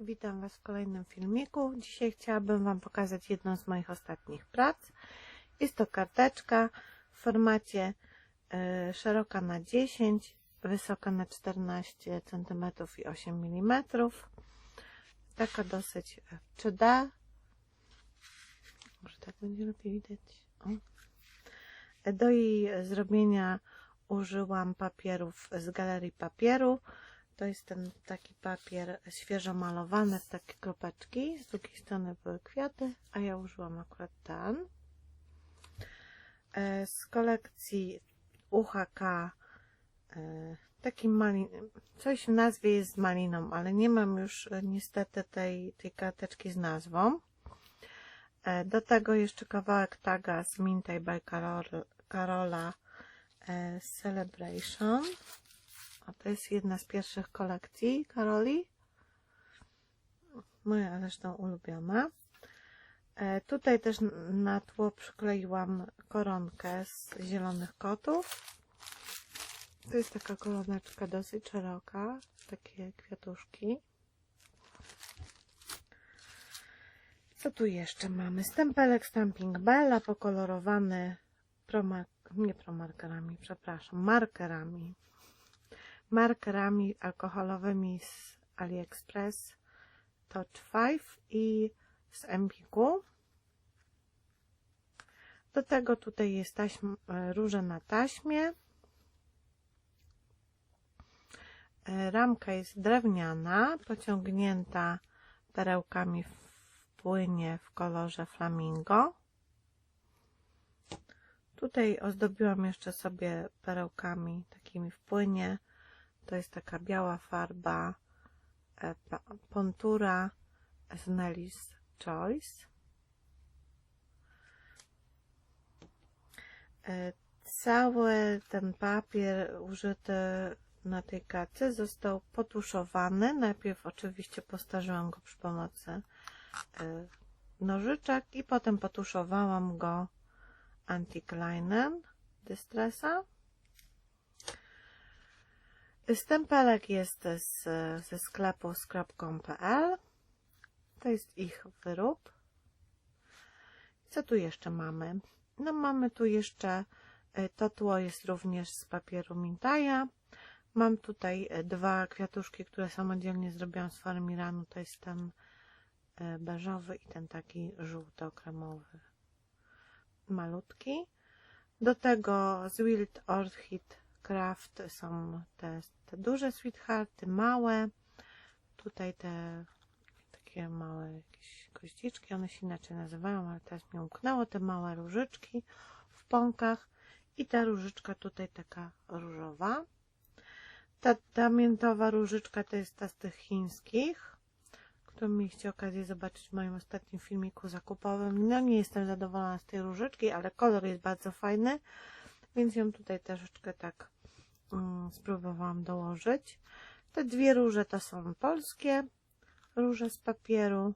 witam Was w kolejnym filmiku. Dzisiaj chciałabym Wam pokazać jedną z moich ostatnich prac. Jest to karteczka w formacie y, szeroka na 10, wysoka na 14 cm i 8 mm. Taka dosyć 3D. Może tak będzie lepiej widać. O. Do jej zrobienia użyłam papierów z galerii papieru. To jest ten taki papier świeżo malowany w takie kropeczki. Z drugiej strony były kwiaty, a ja użyłam akurat ten. E, Z kolekcji UHK e, taki malin, coś w nazwie jest z maliną, ale nie mam już e, niestety tej, tej karteczki z nazwą. Do tego jeszcze kawałek taga z Mintaj by Karol, Karola Celebration. A to jest jedna z pierwszych kolekcji Karoli. Moja zresztą ulubiona. E, tutaj też na tło przykleiłam koronkę z zielonych kotów. To jest taka koroneczka dosyć szeroka, takie kwiatuszki. Co tu jeszcze mamy? Stempelek Stamping Bella pokolorowany proma, nie promarkerami, przepraszam, markerami. Markerami alkoholowymi z AliExpress Touch 5 i z Empiku. Do tego tutaj jest taśm, e, róże na taśmie. E, Ramka jest drewniana, pociągnięta perełkami w płynie w kolorze flamingo. Tutaj ozdobiłam jeszcze sobie perełkami takimi w płynie. To jest taka biała farba e, Pontura z Nelly's Choice. E, Cały ten papier użyty na tej karcie został potuszowany. Najpierw oczywiście postarzyłam go przy pomocy e, nożyczek i potem potuszowałam go Antiklinen Distressa. Stempelek jest z, ze sklepu scrap.com.pl. To jest ich wyrób. Co tu jeszcze mamy? No mamy tu jeszcze, e, to tło jest również z papieru Mintaja. Mam tutaj e, dwa kwiatuszki, które samodzielnie zrobiłam z farmiranu. To jest ten e, beżowy i ten taki żółto-kremowy. Malutki. Do tego z Wild Orchid Craft są te, te duże sweethearty, małe. Tutaj te takie małe jakieś kościczki, one się inaczej nazywają, ale teraz mi umknęło. Te małe różyczki w pąkach i ta różyczka tutaj taka różowa. Ta, ta miętowa różyczka to jest ta z tych chińskich, którą mieliście okazję zobaczyć w moim ostatnim filmiku zakupowym. No nie jestem zadowolona z tej różyczki, ale kolor jest bardzo fajny, więc ją tutaj troszeczkę tak mm, spróbowałam dołożyć. Te dwie róże to są polskie róże z papieru.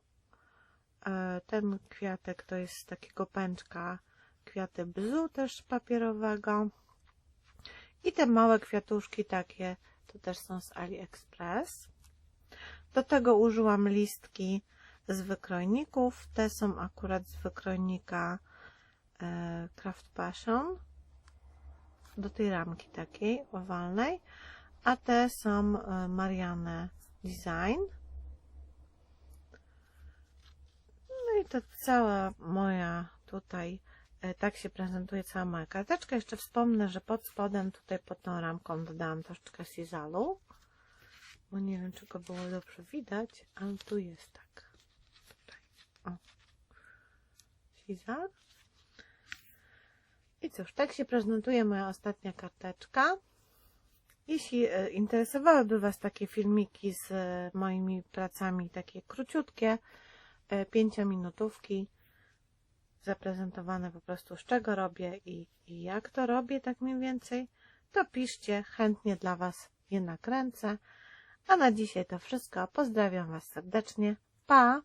E, Ten kwiatek to jest z takiego pęczka kwiaty bzu też papierowego. I te małe kwiatuszki takie to też są z AliExpress. Do tego użyłam listki z wykrojników. Te są akurat z wykrojnika e, Craft Passion. Do tej ramki takiej owalnej. A te są e, Marianne Design. No i to cała moja tutaj, e, tak się prezentuje cała moja karteczka. Jeszcze wspomnę, że pod spodem, tutaj pod tą ramką dodałam troszeczkę sizalu, bo nie wiem, czy go było dobrze widać, ale tu jest tak. Tutaj. O. Sizal. I cóż, tak się prezentuje moja ostatnia karteczka. Jeśli e, interesowałyby Was takie filmiki z e, moimi pracami, takie króciutkie, e, pięciominutówki, zaprezentowane po prostu z czego robię i, i jak to robię, tak mniej więcej, to piszcie, chętnie dla Was je nakręcę. A na dzisiaj to wszystko. Pozdrawiam Was serdecznie. Pa!